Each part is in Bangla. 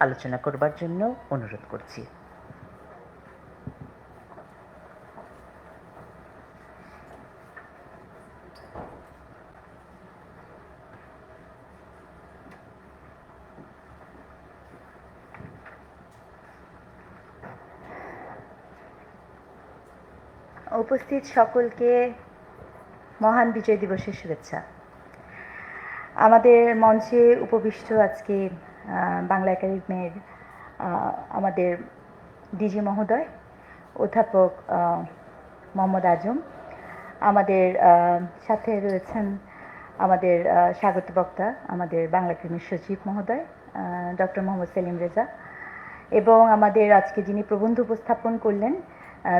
আলোচনা করবার জন্য অনুরোধ করছি। উপস্থিত সকলকে মহান বিজয় দিবসের শুভেচ্ছা। আমাদের মঞ্চে উপবিষ্ট আজকে বাংলা একাডেমির আমাদের ডিজি মহোদয়, অধ্যাপক মোহাম্মদ আজম। আমাদের সাথে রয়েছেন আমাদের স্বাগত বক্তা, আমাদের বাংলা একাডেমির সচিব মহোদয় ডক্টর মোহাম্মদ সেলিম রেজা। এবং আমাদের আজকে যিনি প্রবন্ধ উপস্থাপন করলেন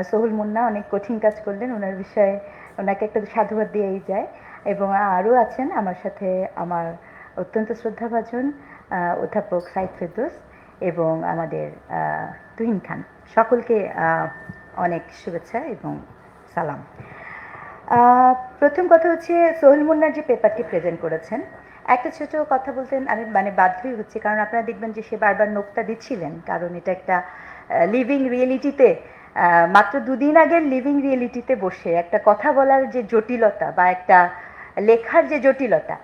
সোহুল মুন্না, অনেক কঠিন কাজ করলেন, ওনার বিষয়ে ওনাকে একটা সাধুবাদ দিয়েই যায়। এবং আরও আছেন আমার সাথে আমার অত্যন্ত শ্রদ্ধাভাজন অধ্যাপক সাইদ ফেরদোস এবং আমাদের তুহিন খান। সকলকে অনেক শুভেচ্ছা এবং সালাম। প্রথম কথা হচ্ছে সোহেল মুন্নার যে পেপারটি প্রেজেন্ট করেছেন, একটা ছোট কথা বলতেন, আমি মানে বাধ্যই হচ্ছে, কারণ আপনারা দেখবেন যে সে বারবার নোকটা দিচ্ছিলেন, কারণ এটা একটা লিভিং রিয়েলিটিতে মাত্র দুদিন আগের লিভিং রিয়েলিটিতে বসে একটা কথা বলার যে জটিলতা বা একটা লেখার যে জটিলতা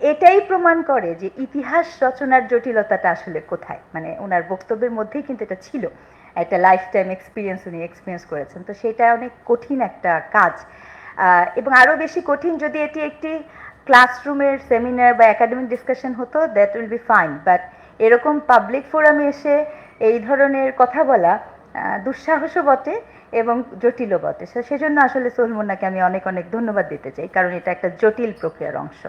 এটাই প্রমাণ করে যে ইতিহাস রচনার জটিলতাটা আসলে কোথায়। মানে ওনার বক্তব্যের মধ্যেই কিন্তু এটা ছিল। একটা লাইফ টাইম এক্সপিরিয়েন্স উনি এক্সপিরিয়েন্স করেছেন। তো সেটা অনেক কঠিন একটা কাজ। এবং আরও বেশি কঠিন যদি এটি একটি ক্লাসরুমের সেমিনার বা একাডেমিক ডিসকাশন হতো that will be fine but এরকম পাবলিক ফোরামে এসে এই ধরনের কথা বলা দুঃসাহসও বটে এবং জটিলও বটে। সেজন্য আসলে সোহলমুন্নাকে আমি অনেক অনেক ধন্যবাদ দিতে চাই। কারণ এটা একটা জটিল প্রক্রিয়ার অংশ।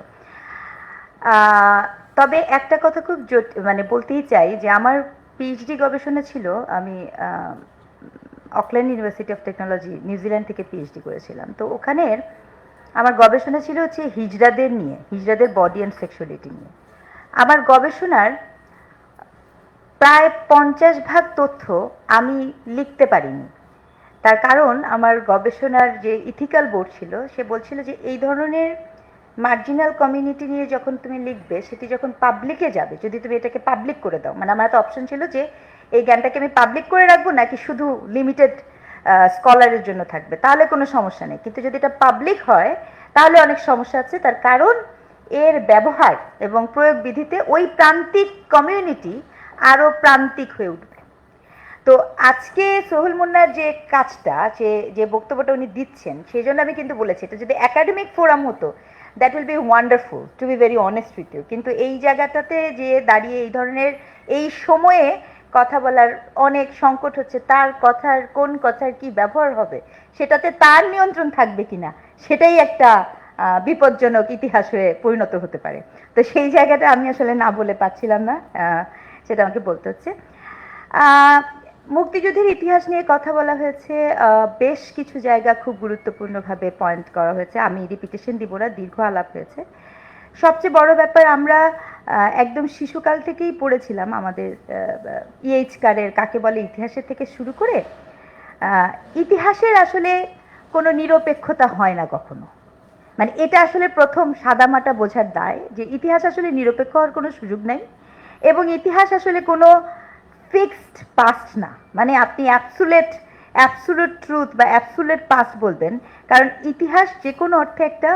তবে একটা কথা খুব মানে বলতেই চাই যে আমার পিএইচডি গবেষণা ছিল, আমি Auckland University of Technology New Zealand থেকে পিএইচডি করেছিলাম। তো ওখানের আমার গবেষণা ছিল হচ্ছে হিজড়াদের নিয়ে, হিজড়াদের বডি অ্যান্ড সেক্সুয়ালিটি নিয়ে। আমার গবেষণার প্রায় পঞ্চাশ ভাগ তথ্য আমি লিখতে পারিনি। তার কারণ আমার গবেষণার যে ইথিক্যাল বোর্ড ছিল, সে বলছিল যে এই ধরনের মার্জিনাল কমিউনিটি নিয়ে যখন তুমি লিখবে, সেটি যখন পাবলিকে যাবে, যদি তুমি এটাকে পাবলিক করে দাও মানে আমার একটা অপশন ছিল যে এই জ্ঞানটাকে আমি পাবলিক করে রাখব, নাকি শুধু লিমিটেড স্কলারের জন্য থাকবে? তাহলে কোনো সমস্যা নেই। কিন্তু যদি এটা পাবলিক হয়, তাহলে অনেক সমস্যা আছে। তার কারণ, এর ব্যবহার এবং প্রয়োগ বিধিতে ওই প্রান্তিক কমিউনিটি আরও প্রান্তিক হয়ে উঠবে। তো আজকে সোহেল মুন্নার যে কাজটা, যে যে বক্তব্যটা উনি দিচ্ছেন, সেই জন্য আমি কিন্তু বলেছি, এটা যদি একাডেমিক ফোরাম হতো that will be wonderful to be very honest with you কিন্তু এই জায়গাটাতে যে দাঁড়িয়ে এই ধরনের এই সময়ে কথা বলার অনেক সংকট হচ্ছে, তার কথার কোন কথার কি ব্যবহার হবে, সেটাতে তার নিয়ন্ত্রণ থাকবে কিনা, সেটাই একটা বিপজ্জনক ইতিহাস হয়ে পরিণত হতে পারে। তো সেই জায়গাটা আমি আসলে না বলে পাচ্ছিলাম না সেটা আমাকে বলতে হচ্ছে। মুক্তিযুদ্ধের ইতিহাস নিয়ে কথা বলা হয়েছে বেশ কিছু জায়গা খুব গুরুত্বপূর্ণভাবে পয়েন্ট করা হয়েছে। আমি রিপিটেশন দিব না, দীর্ঘ আলাপ হয়েছে। সবচেয়ে বড় ব্যাপার, আমরা একদম শিশুকাল থেকেই পড়েছিলাম আমাদের ইএইচ কারের, কাকে বলে, ইতিহাসের থেকে শুরু করে ইতিহাসের আসলে কোনো নিরপেক্ষতা হয় না কখনো। মানে এটা আসলে প্রথম সাদামাটা বোঝার দায় যে ইতিহাস আসলে নিরপেক্ষ হওয়ার কোনো সুযোগ নেই এবং ইতিহাস আসলে কোনো ফিক্সড পাস্ট না। মানে আপনি অ্যাবসুলেট অ্যাবসুলেট ট্রুথ বা অ্যাবসুলেট পাস্ট বলবেন। কারণ ইতিহাস যে কোনো অর্থে একটা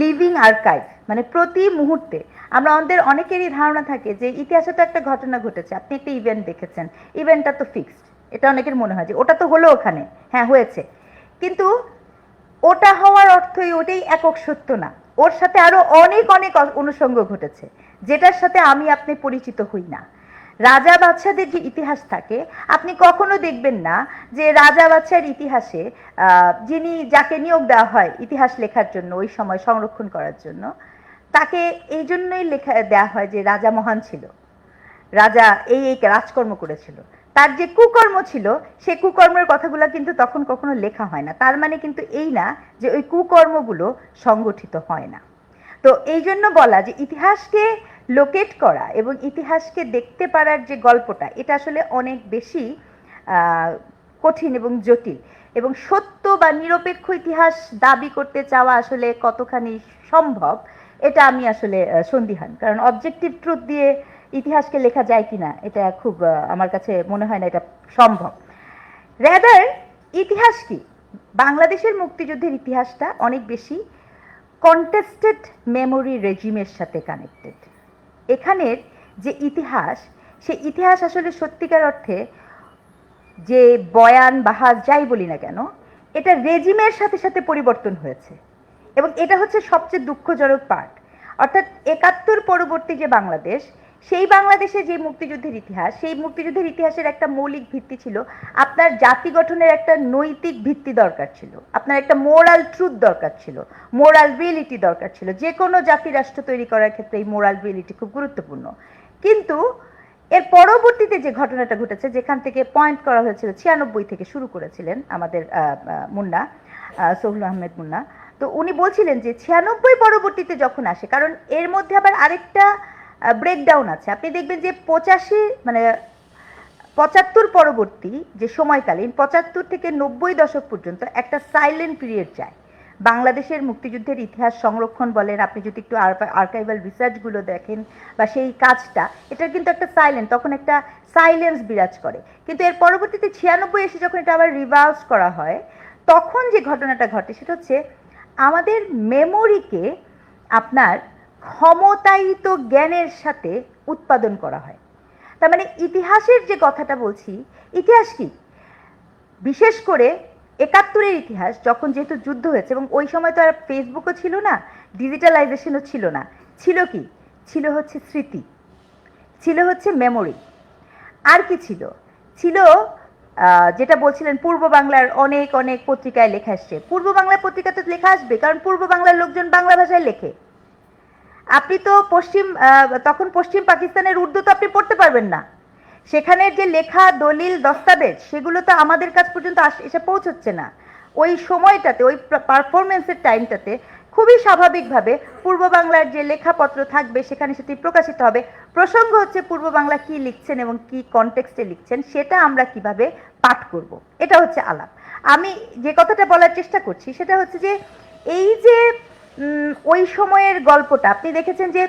লিভিং আর্কাইভ মানে প্রতি মুহূর্তে। আমরা আমাদের অনেকেরই ধারণা থাকে যে ইতিহাসে তো একটা ঘটনা ঘটেছে, আপনি একটা ইভেন্ট দেখেছেন ইভেন্টটা তো ফিক্সড এটা অনেকের মনে হয় যে ওটা তো হলো ওখানে হ্যাঁ হয়েছে। কিন্তু ওটা হওয়ার অর্থই ওটাই একক সত্য না। ওর সাথে আরও অনেক অনেক অনুষঙ্গ ঘটেছে, যেটার সাথে আমি, আপনি পরিচিত হই না। রাজা বাচ্চাদের যে ইতিহাস থাকে, আপনি কখনো দেখবেন না যে রাজা বাচ্চার ইতিহাসে যিনি যাকে নিয়োগ দেওয়া হয় ইতিহাস লেখার জন্য, ওই সময় সংরক্ষণ করার জন্য, তাকে এই জন্যই লেখা দেওয়া হয় যে রাজা মহান ছিল। রাজা এই এই রাজকর্ম করেছিল। তার যে কুকর্ম ছিল, সে কুকর্মের কথাগুলো কিন্তু তখন কখনো লেখা হয় না। তার মানে কিন্তু এই না যে ওই কুকর্মগুলো সংগঠিত হয় না। তো এই জন্য বলা যে ইতিহাসকে লোকেট করা এবং ইতিহাসকে দেখতে পারার যে গল্পটা, এটা আসলে অনেক বেশি কঠিন এবং জটিল। এবং সত্য বা নিরপেক্ষ ইতিহাস দাবি করতে চাওয়া আসলে কতখানি সম্ভব, এটা আমি আসলে সন্দিহান। কারণ অবজেক্টিভ ট্রুথ দিয়ে ইতিহাসকে লেখা যায় কিনা, এটা খুব আমার কাছে মনে হয় না এটা সম্ভব। রেদার ইতিহাস কি? বাংলাদেশের মুক্তিযুদ্ধের ইতিহাসটা অনেক বেশি কন্টেস্টেড মেমোরি রেজিমের সাথে কানেক্টেড এখানের যে ইতিহাস সে ইতিহাস আসলে সত্যিকার অর্থে যে বয়ান বাহাজ যাই বলি না কেন, এটা রেজিমের সাথে সাথে পরিবর্তন হয়েছে। এবং এটা হচ্ছে সবচেয়ে দুঃখজনক পার্ট অর্থাৎ একাত্তর পরবর্তী যে বাংলাদেশ সেই বাংলাদেশে যে মুক্তিযুদ্ধের ইতিহাস, সেই মুক্তিযুদ্ধের ইতিহাসের একটা মৌলিক ভিত্তি ছিল আপনার জাতি গঠনের একটা নৈতিক ভিত্তি দরকার ছিল। আপনার একটা মোরাল ট্রুথ দরকার ছিল মোরাল রিয়েলিটি দরকার ছিল। যে কোনো জাতি রাষ্ট্র তৈরি করার ক্ষেত্রে এই মোরাল রিয়েলিটি খুব গুরুত্বপূর্ণ। কিন্তু এর পরবর্তীতে যে ঘটনাটা ঘটেছে, যেখান থেকে পয়েন্ট করা হয়েছিল, ছিয়ানব্বই থেকে শুরু করেছিলেন আমাদের মুন্না সোহল আহমেদ মুন্না। তো উনি বলছিলেন যে ছিয়ানব্বই পরবর্তীতে যখন আসে, কারণ এর মধ্যে আবার আরেকটা ব্রেকডাউন আছে। আপনি দেখবেন যে পঁচাশি মানে পঁচাত্তর পরবর্তী যে সময়কালীন, পঁচাত্তর থেকে নব্বই দশক পর্যন্ত একটা সাইলেন্ট পিরিয়ড যায়। বাংলাদেশের মুক্তিযুদ্ধের ইতিহাস সংরক্ষণ বলেন। আপনি যদি একটু আর্কাইভাল রিসার্চগুলো দেখেন বা সেই কাজটা এটা কিন্তু একটা সাইলেন্ট তখন একটা সাইলেন্স বিরাজ করে। কিন্তু এর পরবর্তীতে ছিয়ানব্বই এসে যখন এটা আবার রিভার্স করা হয়, তখন যে ঘটনাটা ঘটে, সেটা হচ্ছে আমাদের মেমোরিকে আপনার ক্ষমতায়িত জ্ঞানের সাথে উৎপাদন করা হয়। তার মানে ইতিহাসের যে কথাটা বলছি, ইতিহাস কি? বিশেষ করে একাত্তরের ইতিহাস যখন যেহেতু যুদ্ধ হয়েছে এবং ওই সময় তো আর ফেসবুকও ছিল না ডিজিটালাইজেশনও ছিল না। ছিল কি? ছিল হচ্ছে স্মৃতি, ছিল হচ্ছে মেমোরি আর কি ছিল? ছিল যেটা বলছিলেন পূর্ব বাংলার অনেক অনেক পত্রিকায় লেখা আসছে পূর্ব বাংলার পত্রিকাতে লেখা আসবে, কারণ পূর্ব বাংলার লোকজন বাংলা ভাষায় লেখে। আপনি তো পশ্চিম তখন পশ্চিম পাকিস্তানের উর্দু তো আপনি পড়তে পারবেন না। সেখানের যে লেখা, দলিল, দস্তাবেজ, সেগুলো তো আমাদের কাছ পর্যন্ত এসে পৌঁছচ্ছে না। ওই সময়টাতে, ওই পারফরমেন্সের টাইমটাতে খুবই স্বাভাবিকভাবে পূর্ব বাংলার যে লেখাপত্র থাকবে, সেখানে সেটি প্রকাশিত হবে। প্রসঙ্গ হচ্ছে পূর্ব বাংলা কি লিখছেন এবং কি কনটেক্সটে লিখছেন, সেটা আমরা কীভাবে পাঠ করব। এটা হচ্ছে আলাপ। আমি যে কথাটা বলার চেষ্টা করছি, সেটা হচ্ছে যে, এই যে ওই সময়ের গল্পটা। আপনি দেখেছেন যে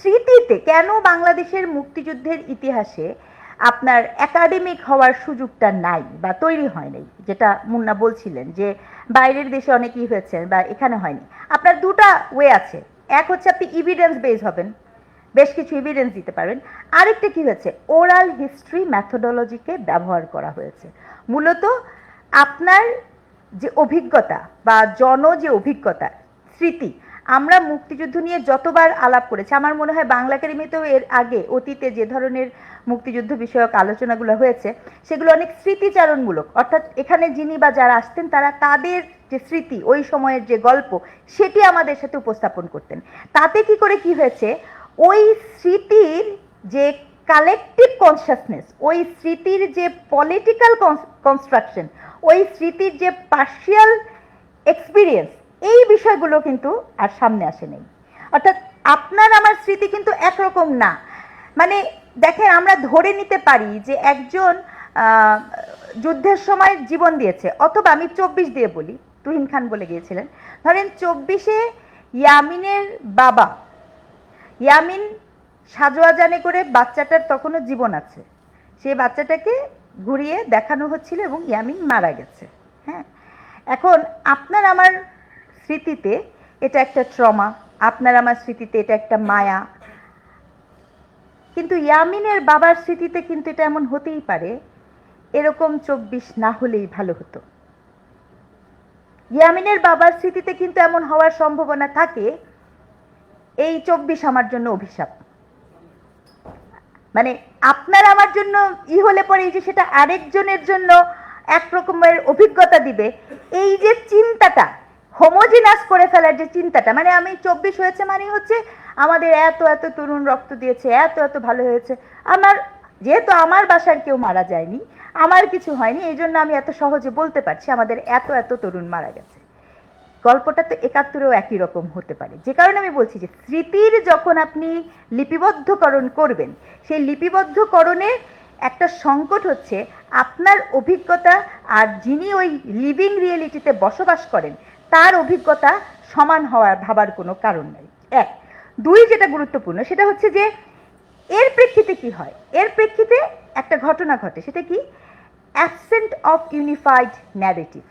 স্মৃতিতে কেন বাংলাদেশের মুক্তিযুদ্ধের ইতিহাসে আপনার একাডেমিক হওয়ার সুযোগটা নাই বা তৈরি হয় নাই? যেটা মুন্না বলছিলেন যে বাইরের দেশে অনেকেই হয়েছে বা এখানে হয়নি। আপনার দুটা ওয়ে আছে। এক হচ্ছে আপনি ইভিডেন্স বেস হবেন। বেশ কিছু এভিডেন্স দিতে পারবেন। আরেকটা কি হয়েছে? ওরাল হিস্ট্রি ম্যাথোডোলজিকে ব্যবহার করা হয়েছে। মূলত আপনার যে অভিজ্ঞতা বা জন যে অভিজ্ঞতা স্মৃতি। আমরা মুক্তিযুদ্ধ নিয়ে যতবার আলাপ করেছি, আমার মনে হয় বাংলা একাডেমিতেও এর আগে অতীতে যে ধরনের মুক্তিযুদ্ধ বিষয়ক আলোচনাগুলো হয়েছে, সেগুলো অনেক স্মৃতিচারণমূলক। অর্থাৎ এখানে যিনি বা যারা আসতেন, তারা তাদের যে স্মৃতি, ওই সময়ের যে গল্প, সেটি আমাদের সাথে উপস্থাপন করতেন। তাতে কি করে কি হয়েছে, ওই স্মৃতির যে কালেকটিভ কনসাসনেস ওই স্মৃতির যে পলিটিক্যাল কনস্ট্রাকশন ওই স্মৃতির যে পার্শিয়াল এক্সপিরিয়েন্স এই বিষয়গুলো কিন্তু আর সামনে আসে নেই অর্থাৎ আপনার, আমার স্মৃতি কিন্তু একরকম না। মানে দেখেন, আমরা ধরে নিতে পারি যে একজন যুদ্ধের সময় জীবন দিয়েছে। অথবা আমি চব্বিশ দিয়ে বলি, তুহিন খান বলে গিয়েছিলেন। ধরেন চব্বিশে ইয়ামিনের বাবা, ইয়ামিন সাজোয়া জানে করে বাচ্চাটার তখনও জীবন আছে। সেই বাচ্চাটাকে ঘুরিয়ে দেখানো হচ্ছিল এবং ইয়ামিন মারা গেছে। হ্যাঁ? এখন আপনার, আমার স্মৃতিতে এটা একটা ট্রমা, আপনার আমার স্মৃতিতে এটা একটা মায়া। কিন্তু ইয়ামিনের বাবার স্মৃতিতে কিন্তু এটা এমন হতেই পারে, এরকম চব্বিশ না হলেই ভালো হতো। ইয়ামিনের বাবার স্মৃতিতে কিন্তু এমন হওয়ার সম্ভাবনা থাকে, এই চব্বিশ আমার জন্য অভিশাপ। মানে আপনার আমার জন্য ই হলে পরে এই যে সেটা আরেকজনের জন্য এক রকমের অভিজ্ঞতা দিবে, এই যে চিন্তাটা হোমোজিনাস করে ফেলার যে চিন্তাটা মানে আমি চব্বিশ হয়েছে মানে হচ্ছে আমাদের এত এত তরুণ রক্ত দিয়েছে, এত এত ভালো হয়েছে। আমার, যেহেতু আমার বাসার কেউ মারা যায়নি, আমার কিছু হয়নি, এই জন্য আমি এত সহজে বলতে পারছি আমাদের এত এত তরুণ মারা গেছে। গল্পটা তো একাত্তরেও একই রকম হতে পারে। যে কারণে আমি বলছি যে স্মৃতির যখন আপনি লিপিবদ্ধকরণ করবেন, সেই লিপিবদ্ধকরণে একটা সংকট হচ্ছে, আপনার অভিজ্ঞতা আর যিনি ওই লিভিং রিয়েলিটিতে বসবাস করেন তার অভিজ্ঞতা সমান হওয়ার ভাবার কোনো কারণ নেই। এক, দুই যেটা গুরুত্বপূর্ণ, সেটা হচ্ছে যে এর প্রেক্ষিতে কি হয়? এর প্রেক্ষিতে একটা ঘটনা ঘটে, সেটা কি? অ্যাবসেন্ট অফ ইউনিফাইড ন্যারেটিভ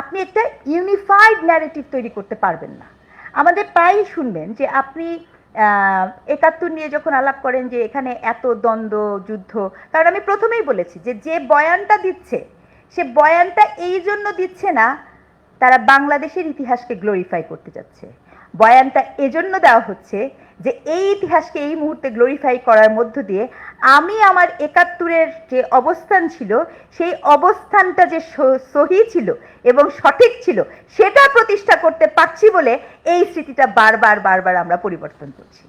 আপনি একটা ইউনিফাইড ন্যারেটিভ তৈরি করতে পারবেন না। আমাদের প্রায়ই শুনবেন যে আপনি একাত্তর নিয়ে যখন আলাপ করেন যে এখানে এত দ্বন্দ্ব, যুদ্ধ, কারণ আমি প্রথমেই বলেছি যে যে বয়ানটা দিচ্ছে, সে বয়ানটা এই জন্য দিচ্ছে না তারা বাংলাদেশের ইতিহাসকে গ্লোরিফাই করতে যাচ্ছে। বয়ানটা এজন্য দেওয়া হচ্ছে যে এই ইতিহাসকে এই মুহূর্তে গ্লোরিফাই করার মধ্য দিয়ে আমি আমার একাত্তরের যে অবস্থান ছিল, সেই অবস্থানটা যে সহি ছিল এবং সঠিক ছিল, সেটা প্রতিষ্ঠা করতে পারছি বলে এই স্মৃতিটা বারবার বারবার আমরা পরিবর্তন করছি।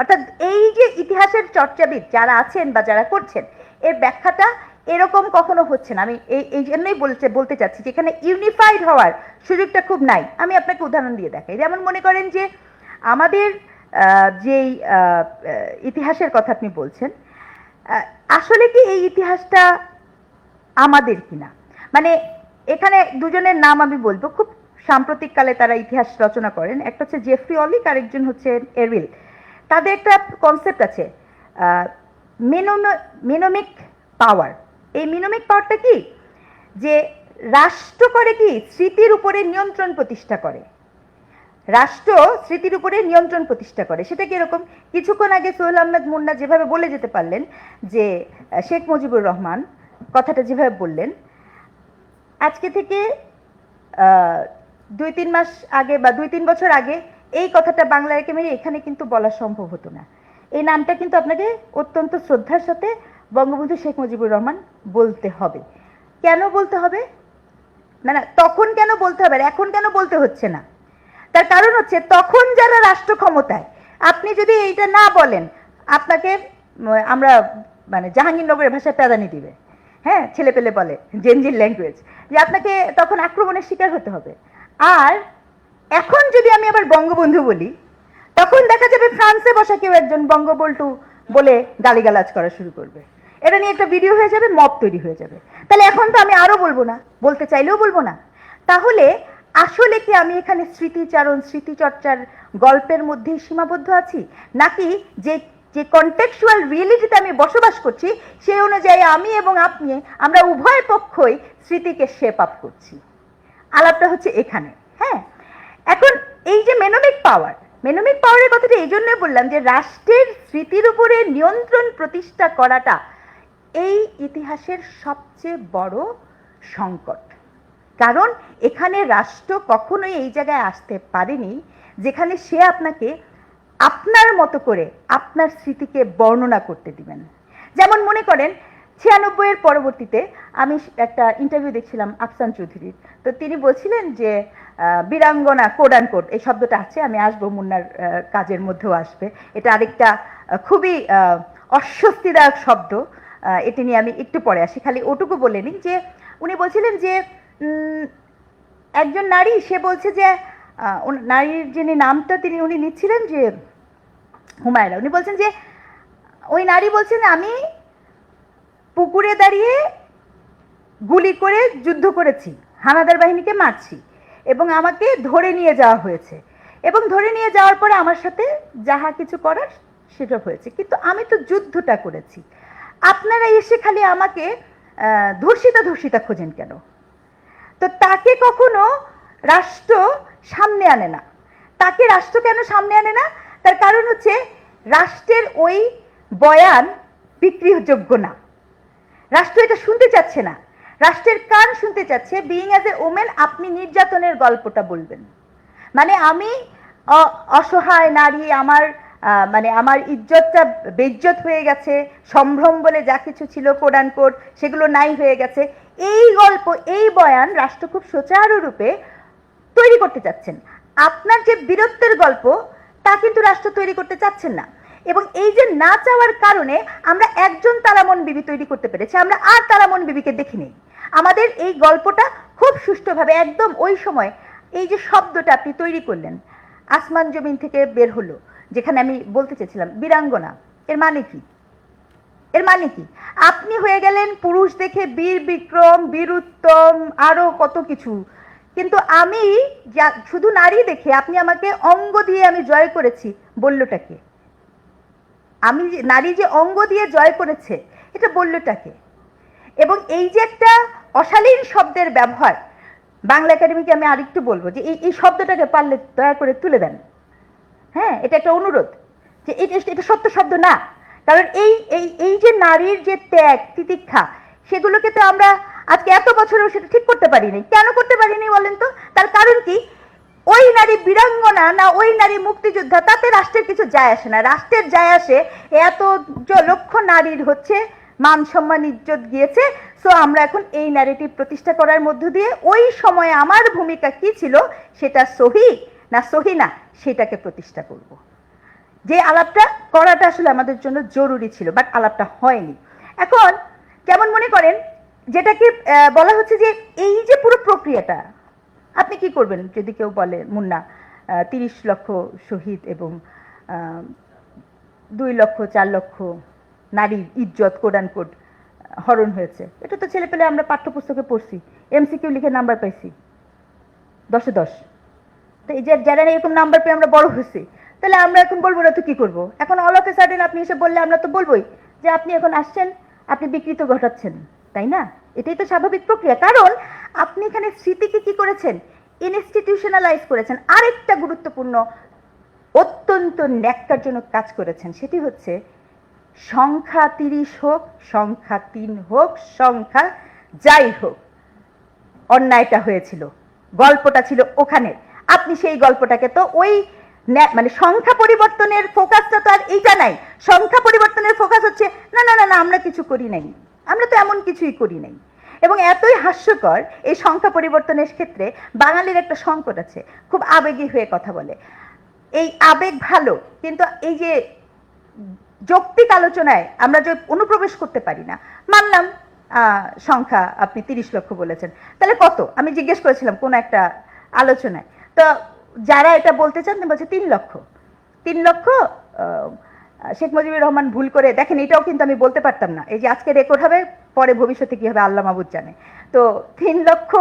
অর্থাৎ এই যে ইতিহাসের চর্চাবিদ যারা আছেন বা যারা করছেন, এর ব্যাখ্যাটা এরকম কখনো হচ্ছে না। আমি এই এই জন্যই বলতে বলতে চাচ্ছি যে এখানে ইউনিফাইড হওয়ার সুযোগটা খুব নাই। আমি আপনাকে উদাহরণ দিয়ে দেখাই। যেমন মনে করেন যে আমাদের যেই ইতিহাসের কথা আপনি বলছেন আসলে কি এই ইতিহাসটা আমাদের কিনা মানে এখানে দুজনের নাম আমি বলব। খুব সাম্প্রতিককালে তারা ইতিহাস রচনা করেন। একটা হচ্ছে জেফ্রি অলিক, আরেকজন হচ্ছে এরবিল তাদের একটা কনসেপ্ট আছে মেনোমিক পাওয়ার এই মিনোমিক পাওয়ারটা কি? যে রাষ্ট্র করে কি? স্মৃতির উপরে নিয়ন্ত্রণ প্রতিষ্ঠা করে। রাষ্ট্র স্মৃতির উপরে নিয়ন্ত্রণ প্রতিষ্ঠা করে। সেটা কীরকম কিছুক্ষণ আগে সোহেল আহমেদ মুন্না যেভাবে বলে যেতে পারলেন যে শেখ মুজিবুর রহমান, কথাটা যেভাবে বললেন, আজকে থেকে দুই তিন মাস আগে বা দুই তিন বছর আগে এই কথাটা বাংলা একাডেমি এখানে কিন্তু বলা সম্ভব হতো না। এই নামটা কিন্তু আপনাকে অত্যন্ত শ্রদ্ধার সাথে বঙ্গবন্ধু শেখ মুজিবুর রহমান বলতে হবে। কেন বলতে হবে? না না, তখন কেন বলতে হবে? এখন কেন বলতে হচ্ছে না? তার কারণ হচ্ছে, তখন যারা রাষ্ট্র ক্ষমতায়, আপনি যদি এইটা না বলেন, আপনাকে আমরা মানে জাহাঙ্গীরনগরের ভাষায় প্রাধান্য দিবে। হ্যাঁ ছেলে পেলে বলে, জেনজির ল্যাঙ্গুয়েজ যে আপনাকে তখন আক্রমণের শিকার হতে হবে। আর এখন যদি আমি আবার বঙ্গবন্ধু বলি, তখন দেখা যাবে ফ্রান্সে বসা কেউ একজন বঙ্গবল্টু বলে গালিগালাজ করা শুরু করবে। এটা নিয়ে একটা ভিডিও হয়ে যাবে মব তৈরি হয়ে যাবে। তাহলে এখন তো আমি আরও বলব না, বলতে চাইলেও বলব না। তাহলে আসলে কি আমি এখানে স্মৃতিচারণ, স্মৃতিচর্চার গল্পের মধ্যেই সীমাবদ্ধ আছি? নাকি যে যে কন্টেক্সুয়াল রিয়েলিটিতে আমি বসবাস করছি সেই অনুযায়ী আমি এবং আপনি, আমরা উভয় পক্ষই স্মৃতিকে শেপ আপ করছি। আলাপটা হচ্ছে এখানে হ্যাঁ? এখন এই যে মেনোমিক পাওয়ার মেনোমিক পাওয়ারের কথাটা এই জন্যই বললাম যে রাষ্ট্রের স্মৃতির উপরে নিয়ন্ত্রণ প্রতিষ্ঠা করাটা এই ইতিহাসের সবচেয়ে বড় সংকট। কারণ এখানে রাষ্ট্র কখনোই এই জায়গায় আসতে পারেনি, যেখানে সে আপনাকে আপনার মতো করে আপনার স্মৃতিকে বর্ণনা করতে দিবেন। যেমন মনে করেন, ছিয়ানব্বই এর পরবর্তীতে আমি একটা ইন্টারভিউ দেখছিলাম আফসান চৌধুরীর। তো তিনি বলছিলেন যে বীরাঙ্গনা কোড অ্যান্ড কোড এই শব্দটা আছে, আমি আসব মুন্নার কাজের মধ্যেও আসবে। এটা আরেকটা খুবই অস্বস্তিদায়ক শব্দ। এটি নিয়ে আমি একটু পরে আসি। খালি ওটুকু বলে নিই যে, উনি বলছিলেন যে একজন নারী, সে বলছে যে নারীর যিনি নামটা তিনি উনি নিচ্ছিলেন যে, হুমায়রা, উনি বলছেন যে, ওই নারী বলছেন, আমি পুকুরে দাঁড়িয়ে গুলি করে যুদ্ধ করেছি, হানাদার বাহিনীকে মারছি এবং আমাকে ধরে নিয়ে যাওয়া হয়েছে। এবং ধরে নিয়ে যাওয়ার পরে আমার সাথে যাহা কিছু করার সেটা হয়েছে। কিন্তু আমি তো যুদ্ধটা করেছি। আপনারা এসে খালি আমাকে ধর্ষিতা ধর্ষিতা খোঁজেন কেন? তো তাকে কখনো রাষ্ট্র সামনে আনে না। তাকে রাষ্ট্র কেন সামনে আনে না? তার কারণ হচ্ছে রাষ্ট্রের ওই বয়ান বিক্রিযোগ্য না। রাষ্ট্র এটা শুনতে চাচ্ছে না। রাষ্ট্রের কান শুনতে চাচ্ছে বিইং অ্যাজ এ ওমেন আপনি নির্যাতনের গল্পটা বলবেন। মানে আমি অসহায় নারী, আমার মানে আমার ইজ্জতটা বেজ্জত হয়ে গেছে, সম্ভ্রম বলে যা কিছু ছিল কোডান কোড সেগুলো নাই হয়ে গেছে। এই গল্প, এই বয়ান রাষ্ট্র খুব সুচারুরূপে তৈরি করতে চাচ্ছেন। আপনার যে বীরত্বের গল্প, তা কিন্তু রাষ্ট্র তৈরি করতে চাচ্ছেন না। এবং এই যে না চাওয়ার কারণে আমরা একজন তারামন বিবি তৈরি করতে পেরেছি, আমরা আর তারামন বিবিকে দেখিনি। আমাদের এই গল্পটা খুব সুষ্ঠুভাবে একদম ওই সময় এই যে শব্দটা আপনি তৈরি করলেন, আসমান জমিন থেকে বের হলো। যেখানে আমি বলতে চেয়েছিলাম, বীরাঙ্গনা, এর মানে কি? এর মানে কি? আপনি হয়ে গেলেন পুরুষ দেখে বীর বিক্রম, বীর উত্তম, আরও কত কিছু। কিন্তু আমি শুধু নারী দেখে আপনি আমাকে অঙ্গ দিয়ে আমি জয় করেছি বললোটা কে আমি নারী যে অঙ্গ দিয়ে জয় করেছে, এটা বললটাকে। এবং এই যে একটা অশালীন শব্দের ব্যবহার, বাংলা একাডেমিকে আমি আরেকটু বলব যে এই এই শব্দটাকে পারলে দয়া করে তুলে দেন। হ্যাঁ এটা একটা অনুরোধ যে এটা এটা সত্য শব্দ না। কারণ এই এই এই যে নারীর যে ত্যাগ, তিতিক্ষা, সেগুলোকে তো আমরা আজকে এত বছরেও সেটা ঠিক করতে পারিনি। কেন করতে পারিনি বলেন তো? তার কারণ কি? ওই নারী বীরাঙ্গনা না, ওই নারী মুক্তিযোদ্ধা, তাতে রাষ্ট্রের কিছু যায় আসে না। রাষ্ট্রের যায় আসে এত লক্ষ নারীর হচ্ছে মান সম্মান ইজ্জত গিয়েছে। সো আমরা এখন এই নারীটি প্রতিষ্ঠা করার মধ্য দিয়ে ওই সময়ে আমার ভূমিকা কি ছিল সেটা সহি না সহি না, সেটাকে প্রতিষ্ঠা করব। যে আলাপটা করাটা আসলে আমাদের জন্য জরুরি ছিল বাট আলাপটা হয়নি। এখন যেমন মনে করেন, যেটাকে বলা হচ্ছে যে এই যে পুরো প্রক্রিয়াটা, আপনি কি করবেন? যদি কেউ বলে, মুন্না তিরিশ লক্ষ শহীদ এবং দুই লক্ষ, চার লক্ষ নারীর ইজ্জত কোডান কোড হরণ হয়েছে। এটা তো ছেলে পেলে আমরা পাঠ্যপুস্তকে পড়ছি এমসিকিউ লিখে নাম্বার পাইছি। দশে দশ। তো এই যে যারা এরকম নাম্বার পেয়ে আমরা বড় হয়েছি, তাহলে আমরা এখন বলব না তো কি করব? এখন অল অফ এ সাডেন আপনি এসে বললে আমরা তো বলবোই যে আপনি এখন আসছেন, আপনি বিকৃত ঘটাচ্ছেন, তাই না? এটাই তো স্বাভাবিক প্রক্রিয়া। কারণ আপনি এখানে স্মৃতিকে কি করেছেন? ইনস্টিটিউশনালাইজ করেছেন। আরেকটা গুরুত্বপূর্ণ, অত্যন্ত ন্যাক্কারজনক কাজ করেছেন, সেটি হচ্ছে সংখ্যা তিরিশ হোক, সংখ্যা তিন হোক, সংখ্যা যাই হোক, অন্যায়টা হয়েছিল, গল্পটা ছিল ওখানে আপনি সেই গল্পটাকে তো ওই মানে সংখ্যা পরিবর্তনের ফোকাসটা তো আর এইটা নাই। সংখ্যা পরিবর্তনের ফোকাস হচ্ছে, না না না না, আমরা কিছু করি নাই। আমরা তো এমন কিছুই করি নাই। এবং এতই হাস্যকর এই সংখ্যা পরিবর্তনের ক্ষেত্রে বাঙালির একটা সংকট আছে। খুব আবেগী হয়ে কথা বলে। এই আবেগ ভালো, কিন্তু এই যে যৌক্তিক আলোচনায় আমরা যে অনুপ্রবেশ করতে পারি না, মানলাম সংখ্যা আপনি তিরিশ লক্ষ বলেছেন। তাহলে কত? আমি জিজ্ঞেস করেছিলাম কোন একটা আলোচনায়। তো যারা এটা বলতে চান বলছে তিন লক্ষ। তিন লক্ষ শেখ মুজিবুর রহমান ভুল করে, দেখেন এটাও কিন্তু আমি বলতে পারতাম না। এই যে আজকে রেকর্ড হবে, পরে ভবিষ্যতে কি হবে, আল্লাহ মাহবুদ জানে। তো তিন লক্ষ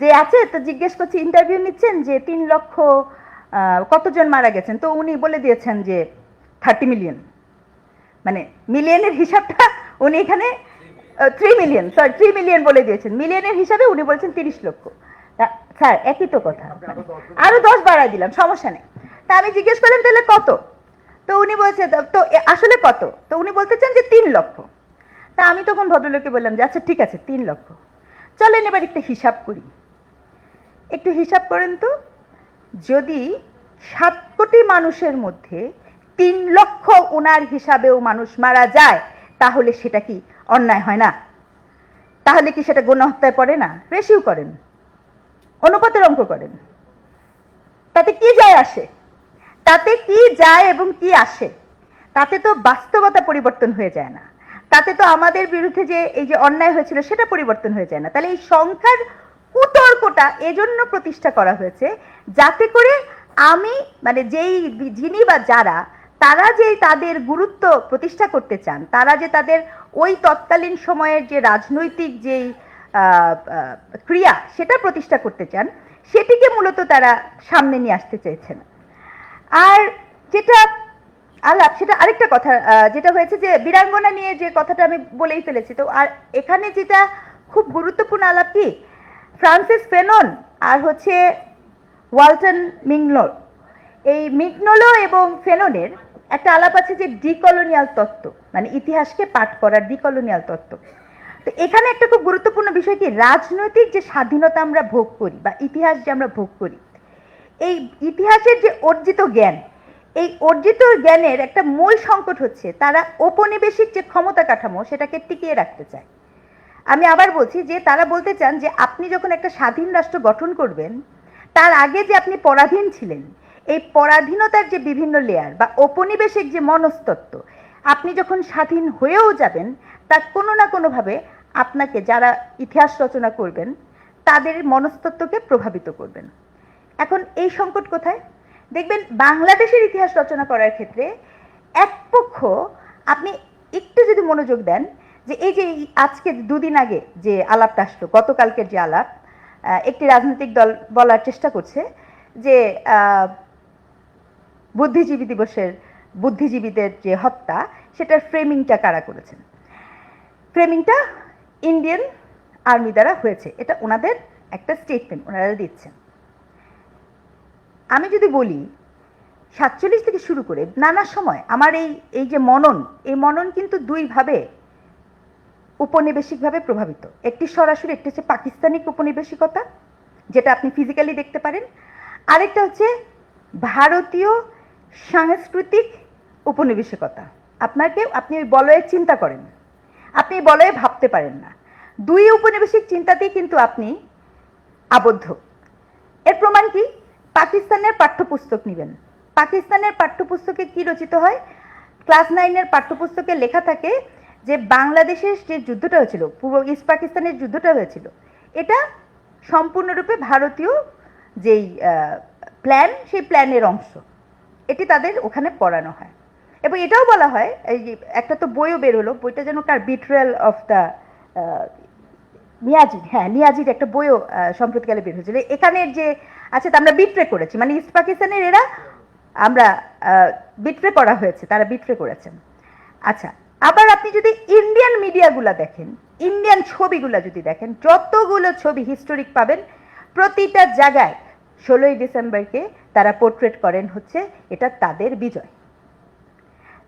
যে আছে, তো জিজ্ঞেস করছি ইন্টারভিউ নিচ্ছেন যে তিন লক্ষ কতজন মারা গেছেন? তো উনি বলে দিয়েছেন যে থার্টি মিলিয়ন মানে মিলিয়নের হিসাবটা উনি এখানে three million sorry three million বলে দিয়েছেন। মিলিয়নের হিসাবে উনি বলছেন তিরিশ লক্ষ। স্যার একই তো কথা। আরও দশ বাড়াই দিলাম, সমস্যা নেই। তা আমি জিজ্ঞেস করলাম, তাহলে কত? তো উনি বলছে, তো- আসলে কত? তো উনি বলতে চান যে তিন লক্ষ। তা আমি তখন ভদ্রলোককে বললাম যে আচ্ছা ঠিক আছে, তিন লক্ষ। চলেন এবার একটু হিসাব করি। একটু হিসাব করেন তো। যদি সাত কোটি মানুষের মধ্যে তিন লক্ষ ওনার হিসাবেও মানুষ মারা যায়, তাহলে সেটা কি অন্যায় হয় না? তাহলে কি সেটা গণহত্যায় পড়ে না? রেশিও করেন। অনুপাতের অঙ্ক করেন। তাতে কি যায় আসে? তাতে কি যায় এবং কি আসে? তাতে তো বাস্তবতা পরিবর্তন হয়ে যায় না। তাতে তো আমাদের বিরুদ্ধে যে এই যে অন্যায় হয়েছিল সেটা পরিবর্তন হয়ে যায় না। তাহলে এই সংখ্যার কুতর্কটা এজন্য প্রতিষ্ঠা করা হয়েছে যাতে করে আমি মানে যেই যিনি বা যারা, তারা যে তাদের গুরুত্ব প্রতিষ্ঠা করতে চান, তারা যে তাদের ওই তৎকালীন সময়ের যে রাজনৈতিক যেই ক্রিয়া সেটা প্রতিষ্ঠা করতে চান, সেটিকে মূলত তারা সামনে নিয়ে আসতে চেয়েছেন। আর যেটা আলাপ, সেটা আরেকটা কথা যেটা হয়েছে যে বীরাঙ্গনা নিয়ে যে কথাটা আমি বলেই ফেলেছি, তো আর এখানে যেটা খুব গুরুত্বপূর্ণ আলাপ কি? ফ্রান্সিস ফেনন আর হচ্ছে ওয়ালটন মিংনোর এই মিগনোলো এবং ফেননের একটা আলাপ আছে যে ডিকলোনিয়াল তত্ত্ব মানে ইতিহাসকে পাঠ করার ডিকলোনিয়াল তত্ত্ব। তো এখানে একটা খুব গুরুত্বপূর্ণ বিষয় কি? রাজনৈতিক যে স্বাধীনতা আমরা ভোগ করি বা ইতিহাস যে আমরা ভোগ করি, এই ইতিহাসের যে অর্জিত জ্ঞান, এই অর্জিত জ্ঞানের একটা মূল সংকট হচ্ছে তারা ঔপনিবেশিক যে ক্ষমতা কাঠামো সেটাকে টিকিয়ে রাখতে চায়। আমি আবার বলছি যে তারা বলতে চান যে আপনি যখন একটা স্বাধীন রাষ্ট্র গঠন করবেন, তার আগে যে আপনি পরাধীন ছিলেন, এই পরাধীনতার যে বিভিন্ন লেয়ার বা ঔপনিবেশিক যে মনস্তত্ত্ব, আপনি যখন স্বাধীন হয়েও যাবেন, তা কোনো না কোনোভাবে আপনাকে যারা ইতিহাস রচনা করবেন, তাদের মনস্তত্ত্বকে প্রভাবিত করবেন। এখন এই সংকট কোথায়? দেখবেন বাংলাদেশের ইতিহাস রচনা করার ক্ষেত্রে এক পক্ষ আপনি একটু যদি মনোযোগ দেন, যে এই যে আজকে দুদিন আগে যে আলাপটা আসলো, গতকালকের যে আলাপ একটি রাজনৈতিক দল বলার চেষ্টা করছে যে বুদ্ধিজীবী দিবসের বুদ্ধিজীবীদের যে হত্যা, সেটার ফ্রেমিংটা কারা করেছেন? ফ্রেমিংটা ইন্ডিয়ান আর্মি দ্বারা হয়েছে। এটা ওনাদের একটা স্টেটমেন্ট ওনারা দিচ্ছেন। আমি যদি বলি, সাতচল্লিশ থেকে শুরু করে নানা সময় আমার এই এই যে মনন, এই মনন কিন্তু দুইভাবে উপনিবেশিকভাবে প্রভাবিত। একটি সরাসরি, একটি হচ্ছে পাকিস্তানিক উপনিবেশিকতা যেটা আপনি ফিজিক্যালি দেখতে পারেন। আরেকটা হচ্ছে ভারতীয় সাংস্কৃতিক উপনিবেশিকতা আপনাকে আপনি ওই বলয়ে চিন্তা করেন। আপনি বলয়ে ভাবতে পারেন না। দুই উপনিবেশিক চিন্তাতেই কিন্তু আপনি আবদ্ধ। এর প্রমাণ কি? পাকিস্তানের পাঠ্যপুস্তক নেবেন। পাকিস্তানের পাঠ্যপুস্তকে কি রচিত হয়? ক্লাস নাইনের পাঠ্যপুস্তকে লেখা থাকে যে বাংলাদেশের যে যুদ্ধটা হয়েছিল, পূর্ব ইস্ট পাকিস্তানের যুদ্ধটা হয়েছিল, এটা সম্পূর্ণরূপে ভারতীয় যেই প্ল্যান সেই প্ল্যানের অংশ। এটি তাদের ওখানে পড়ানো হয়। এবং এটাও বলা হয়, এই একটা তো বইও বের হলো বইটা যেন কার বিট্রেল অফ দ্য নিয়াজির হ্যাঁ নিয়াজির একটা বইও সম্প্রতিকালে বের হয়েছিল। এখানের যে আচ্ছা আমরা বিট্রে করেছি মানে ইস্ট পাকিস্তানের এরা আমরা বিট্রে করা হয়েছে, তারা বিট্রে করেছেন। আচ্ছা আবার আপনি যদি ইন্ডিয়ান মিডিয়াগুলো দেখেন ইন্ডিয়ান ছবিগুলো যদি দেখেন, যতগুলো ছবি হিস্টোরিক পাবেন, প্রতিটা জায়গায় ষোলোই ডিসেম্বরকে তারা পোর্ট্রেট করেন হচ্ছে, এটা তাদের বিজয়।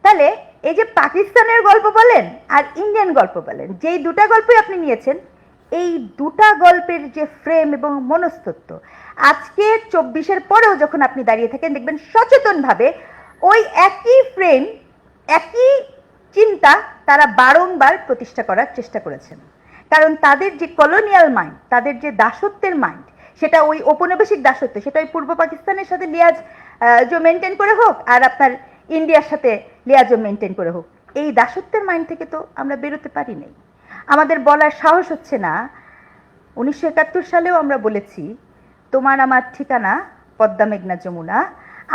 তাহলে এই যে পাকিস্তানের গল্প বলেন আর ইন্ডিয়ান গল্প বলেন, যেই দুটা গল্পই আপনি নিয়েছেন, এই দুটা গল্পের যে ফ্রেম এবং মনস্তত্ব, আজকে চব্বিশের পরেও যখন আপনি দাঁড়িয়ে থাকেন, দেখবেন সচেতনভাবে ওই একই ফ্রেম একই চিন্তা তারা বারংবার প্রতিষ্ঠা করার চেষ্টা করেছেন। কারণ তাদের যে কলোনিয়াল মাইন্ড তাদের যে দাসত্বের মাইন্ড সেটা ওই ঔপনিবেশিক দাসত্ব, সেটা ওই পূর্ব পাকিস্তানের সাথে লিয়াজ মেনটেন করে হোক আর আপনার ইন্ডিয়ার সাথে লিয়াজও মেনটেন করে হোক। এই দাসত্বের মাইন্ড থেকে তো আমরা বেরোতে পারি নাই। আমাদের বলার সাহস হচ্ছে না। উনিশশো একাত্তর সালেও আমরা বলেছি, তোমার আমার ঠিকানা পদ্মা মেঘনা যমুনা।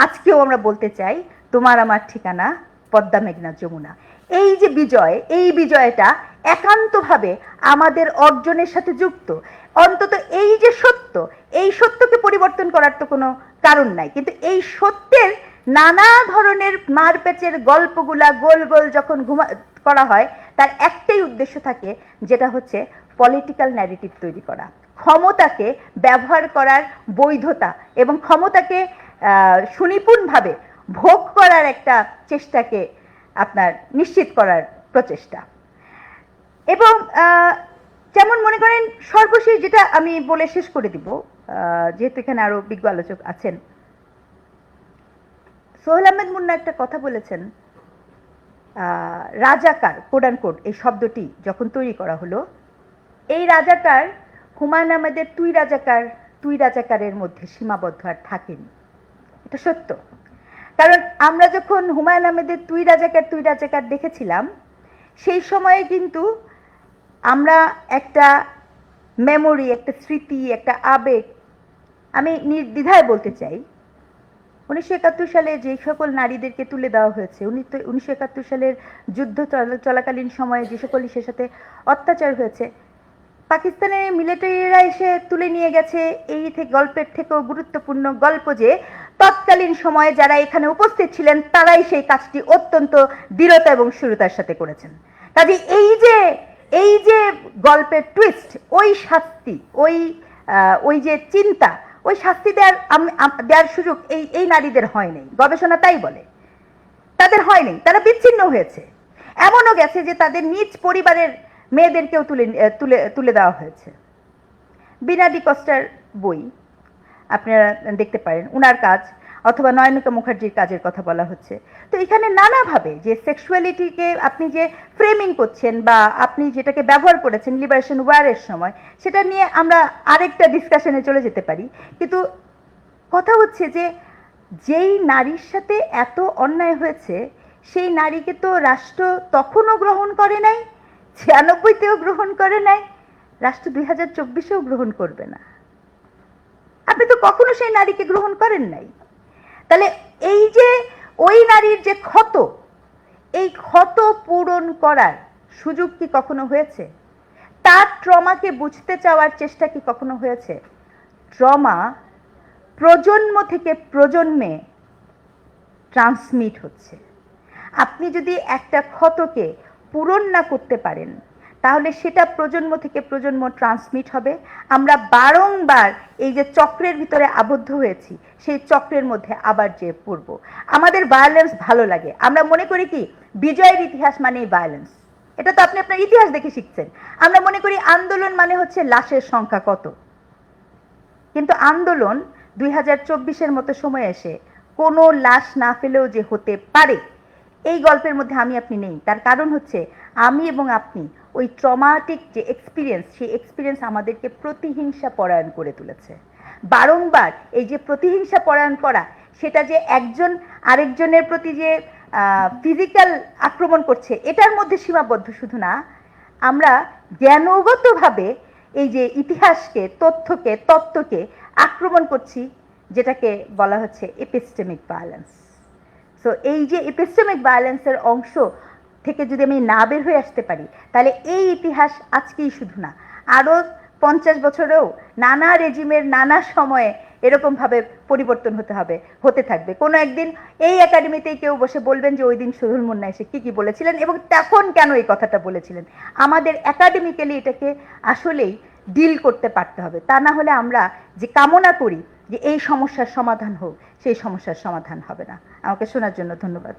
আজকেও আমরা বলতে চাই, তোমার আমার ঠিকানা পদ্মা মেঘনা যমুনা। এই যে বিজয়, এই বিজয়টা একান্তভাবে আমাদের অর্জনের সাথে যুক্ত। অন্তত এই যে সত্য, এই সত্যকে পরিবর্তন করার তো কোনো কারণ নাই। কিন্তু এই সত্যের নানা ধরনের মারপ্যাচের গল্পগুলা গোল গোল যখন ঘুমা করা হয়, তার একটাই উদ্দেশ্য থাকে, যেটা হচ্ছে পলিটিক্যাল ন্যারেটিভ তৈরি করা। ক্ষমতাকে ব্যবহার করার বৈধতা এবং ক্ষমতাকে সুনিপুণভাবে ভোগ করার একটা চেষ্টাকে আপনার নিশ্চিত করার প্রচেষ্টা। এবং যেমন মনে করেন, সর্বশেষ যেটা আমি বলে শেষ করে দিব যেহেতু এখানে আরও বিজ্ঞ আলোচক আছেন সোহেল আহমেদ মুন্না একটা কথা বলেছেন রাজাকার কোড এই শব্দটি যখন তৈরি করা হলো, এই রাজাকার হুমায়ুন আহমেদের তুই রাজাকার, তুই রাজাকারের মধ্যে সীমাবদ্ধ আর থাকেনি। এটা সত্য। কারণ আমরা যখন হুমায়ুন আহমেদের তুই রাজাকার তুই রাজাকার দেখেছিলাম, সেই সময়ে কিন্তু আমরা একটা মেমোরি একটা স্মৃতি, একটা আবেগ, আমি নির্দ্বিধায় বলতে চাই উনিশশো একাত্তর সালে যে সকল নারীদেরকে তুলে দেওয়া হয়েছে উনিশশো একাত্তর সালের যুদ্ধ চলা- চলাকালীন সময়ে যে সকল ইসের সাথে অত্যাচার হয়েছে পাকিস্তানের মিলিটারিরা এসে তুলে নিয়ে গেছে এই থেকে গল্পের থেকেও গুরুত্বপূর্ণ গল্প যে, তৎকালীন সময়ে যারা এখানে উপস্থিত ছিলেন, তারাই সেই কাজটি অত্যন্ত দৃঢ়তা এবং শুরুতার সাথে করেছেন। কাজে এই যে এই যে গল্পের টুইস্ট ওই শাস্তি, ওই ওই যে চিন্তা শাস্তি দেওয়ার দেওয়ার সুযোগ এই এই নারীদের হয়নি গবেষণা তাই বলে। তাদের হয়নি তারা বিচ্ছিন্ন হয়েছে। এমনও গেছে যে তাদের নিজ পরিবারের মেয়েদেরকেও তুলে তুলে তুলে দেওয়া হয়েছে। বিনা ডি কস্টার বই আপনারা দেখতে পারেন। উনার কাজ অথবা নয়নিকা মুখার্জির কাজের কথা বলা হচ্ছে। তো এখানে নানাভাবে যে সেক্সুয়ালিটিকে আপনি যে ফ্রেমিং করছেন বা আপনি যেটাকে ব্যবহার করেছেন লিবারেশন ওয়ারের সময়, সেটা নিয়ে আমরা আরেকটা ডিসকাশনে চলে যেতে পারি। কিন্তু কথা হচ্ছে যে যেই নারীর সাথে এত অন্যায় হয়েছে, সেই নারীকে তো রাষ্ট্র তখনও গ্রহণ করে নাই, ছিয়ানব্বইতেও গ্রহণ করে নাই, রাষ্ট্র দুই হাজার চব্বিশেও গ্রহণ করবে না। আপনি তো কখনো সেই নারীকে গ্রহণ করেন নাই। তাহলে এই যে ওই নারীর যে ক্ষত, এই ক্ষত পূরণ করার সুযোগ কি কখনো হয়েছে? তার ট্রমাকে বুঝতে চাওয়ার চেষ্টা কি কখনো হয়েছে? ট্রমা প্রজন্ম থেকে প্রজন্মে ট্রান্সমিট হচ্ছে। আপনি যদি একটা ক্ষতকে পূরণ না করতে পারেন তাহলে সেটা প্রজন্ম থেকে প্রজন্ম ট্রান্সমিট হবে। আমরা বারংবার এই যে চক্রের ভিতরে আবদ্ধ হয়েছি, সেই চক্রের মধ্যে আবার যে পড়ব। আমাদের ভায়োলেন্স ভালো লাগে। আমরা মনে করি কি, বিজয়ের ইতিহাস মানেই ভায়োলেন্স এটা তো আপনি আপনার ইতিহাস দেখে শিখছেন। আমরা মনে করি আন্দোলন মানে হচ্ছে লাশের সংখ্যা কত। কিন্তু আন্দোলন দুই হাজার চব্বিশের মতো সময় এসে কোনো লাশ না ফেলেও যে হতে পারে, এই গল্পের মধ্যে আমি আপনি নেই। তার কারণ হচ্ছে আমি এবং আপনি ওই ট্রমাটিক যে এক্সপিরিয়েন্স সেই এক্সপিরিয়েন্স আমাদেরকে প্রতিহিংসা পরায়ণ করে তুলেছে। বারংবার এই যে প্রতিহিংসা পরায়ণ করা, সেটা যে একজন আরেকজনের প্রতি যে ফিজিক্যাল আক্রমণ করছে, এটার মধ্যে সীমাবদ্ধ শুধু না, আমরা জ্ঞানগতভাবে এই যে ইতিহাসকে, তথ্যকে, তত্ত্বকে আক্রমণ করছি, যেটাকে বলা হচ্ছে এপিস্টেমিক ভায়োলেন্স সো এই যে এপিস্টেমিক ভায়োলেন্সের অংশ থেকে যদি আমি না বের হয়ে আসতে পারি, তাহলে এই ইতিহাস আজকেই শুধু না। আরও পঞ্চাশ বছরেও নানা রেজিমের নানা সময়ে এরকমভাবে পরিবর্তন হতে হবে, হতে থাকবে। কোনো একদিন এই একাডেমিতেই কেউ বসে বলবেন যে ওই দিন সুধুল মুন্না এসে কী কী বলেছিলেন এবং তখন কেন এই কথাটা বলেছিলেন। আমাদের একাডেমিক্যালি এটাকে আসলেই ডিল করতে পারতে হবে। তা না হলে আমরা যে কামনা করি যে এই সমস্যার সমাধান হোক, সেই সমস্যার সমাধান হবে না। আমাকে শোনার জন্য ধন্যবাদ।